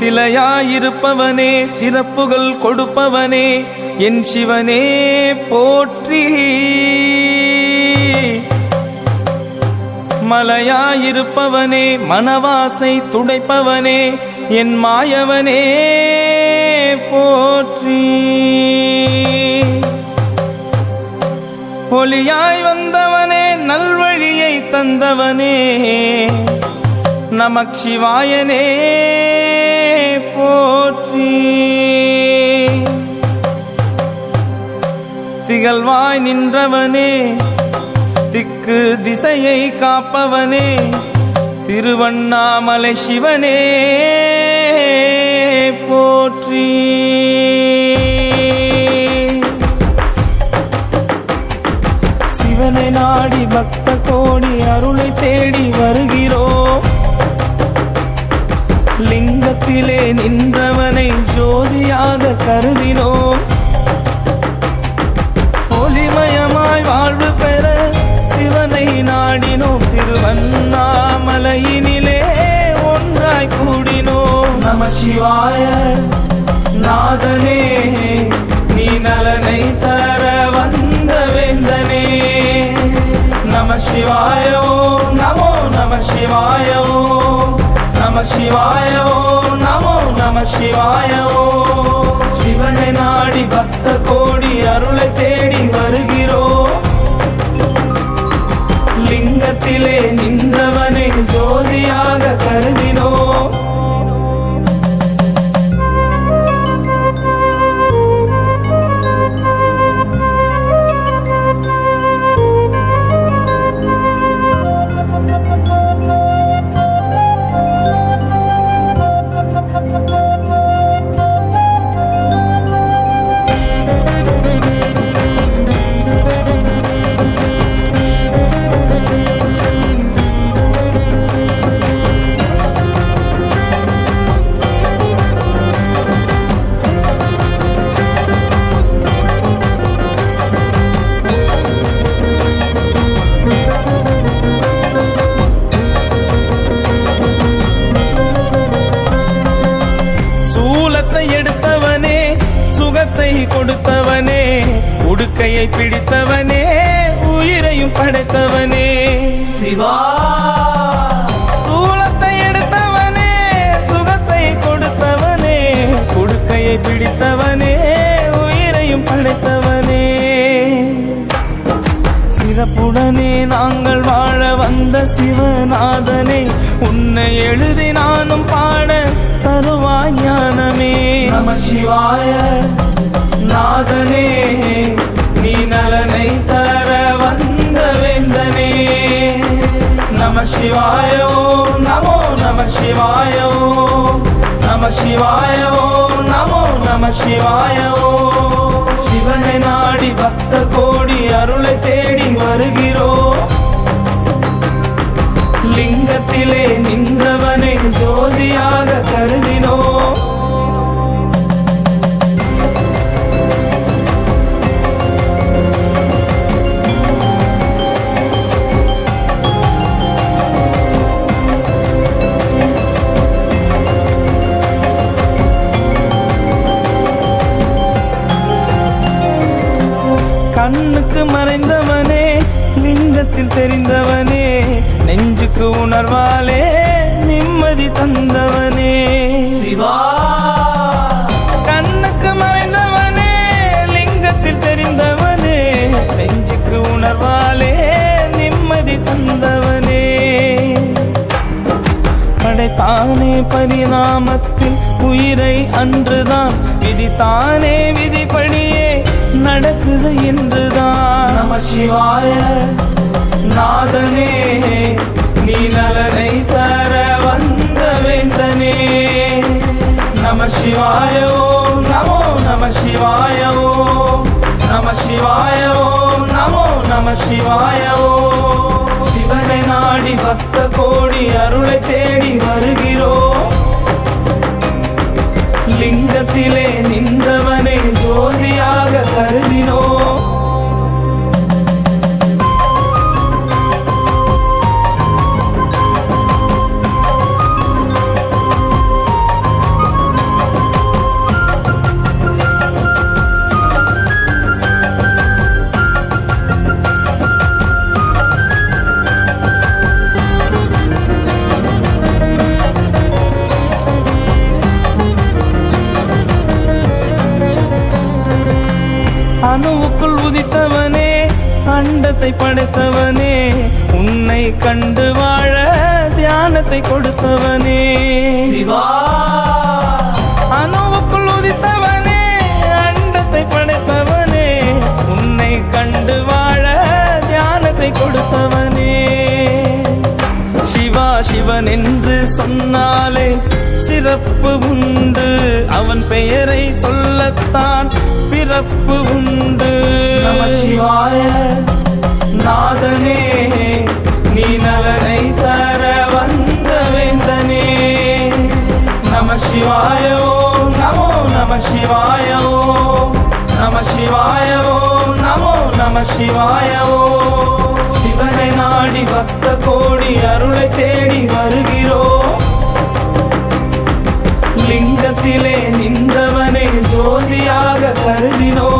சிலையாயிருப்பவனே சிறப்புகள் கொடுப்பவனே என் சிவனே போற்றி. மலையாயிருப்பவனே மணவாசை துடைப்பவனே என் மாயவனே போற்றி. ஒளியாய் வந்தவனே நல்வழியை தந்தவனே நமக் சிவாயனே போற்றி. திகழ்வாய் நின்றவனே திக்கு திசையை காப்பவனே திருவண்ணாமலை சிவனே போற்றி. சிவனை நாடி பக்த கோடி அருளை தேடி வருகிறோம். உலகத்திலே நின்றவனை ஜோதியாக கருதினோம். ஒளிமயமாய் வாழ்வு பெற சிவனை நாடினோம். திருவண்ணாமலையினிலே ஒன்றாய் கூடினோம். நம சிவாய நாதனே நீ நலனை தர வந்த வேந்தனே. நம சிவாயோ நமோ நம சிவாயோ நம சிவாயோ சிவாய ஓம் சிவனை நாடி பக்த கோடி அருளை தேடி வருகிறோம் லிங்கத்திலே நின்றவனே ஜோதியா சுகத்தை கொடுத்தவனே உடுக்கையை பிடித்தவனே உயிரையும் படைத்தவனே. சிவா! சூலத்தை எடுத்தவனே சுகத்தை கொடுத்தவனே உடுக்கையை பிடித்தவனே உயிரையும் படைத்தவனே. சிறப்புடனே நாங்கள் வாழ வந்த சிவநாதனே உன்னை எழுதி நானும் பாட தருவாய் ஞானமே. நம சிவாய. நாதனே நீ நலனை தர வந்த வேந்தனே நம சிவாய நமோ நம சிவாய. நம சிவாய நமோ நம சிவாய. சிவனை நாடி பக்த கோடி அருளை தேடி கண்ணுக்கு மறைந்தவனே லிங்கத்தில் தெரிந்தவனே நெஞ்சுக்கு உணர்வாலே நிம்மதி தந்தவனே. சிவா! கண்ணுக்கு மறைந்தவனே லிங்கத்தில் தெரிந்தவனே நெஞ்சுக்கு உணர்வாலே நிம்மதி தந்தவனே. படைத்தானே பரிணாமத்தில் உயிரை அன்றுதான் விதித்தானே விதிப்படியே நடக்குது என்றுதான் நம சிவாய நாதனே நீ நலனை தர வந்த வேந்தனே. நம சிவாய ஓம் நமோ நம சிவாய ஓம் நம சிவாய ஓம் நமோ நம சிவாய ஓம் சிவனை நாடி பக்த கோடி அருளை தேடி வருகிறோம். லிங்கத்திலே நின்றவனே ஜோதியாக கருதினோம் அணுவுக்குள் உதித்தவனே அண்டத்தை படைத்தவனே உன்னை கண்டு வாழ தியானத்தை கொடுத்தவனே. சிவா! அணுவுக்குள் உதித்தவனே அண்டத்தை படைத்தவனே உன்னை கண்டு வாழ தியானத்தை கொடுத்தவனே. சிவா சிவன் என்று சொன்னாலே பிறப்பு உண்டு. அவன் பெயரை சொல்லத்தான் பிறப்பு உண்டு. சிவாய நாதனே நீ நலனை தர வந்த வேந்தனே. நம சிவாயோ நமோ நம சிவாயோ நம சிவாயோ நமோ நம சிவாயோ. சிவனை நாடி பக்த கோடி அருளை தேடி வருகிறோம். லிங்கத்திலே நின்றவனே ஜோதியாக கருதினோ